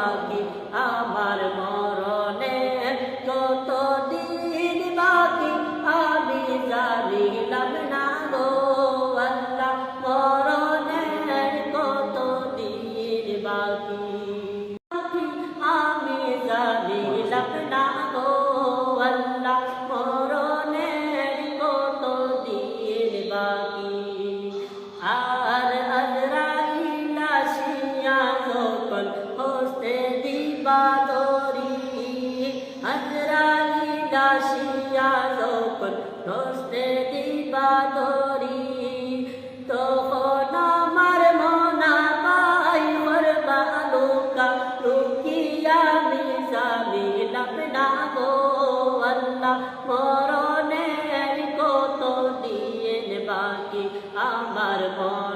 Abre a বাদরি হাজরালি দাসিয়া যখন নস্তে দিবাদরি, তখন আমার মনা পাই মর বালুকা, লুকিয়া মিসামি লাপনা গো আল্লাহ, মরণের কত দিয়ে বাকি আমার মন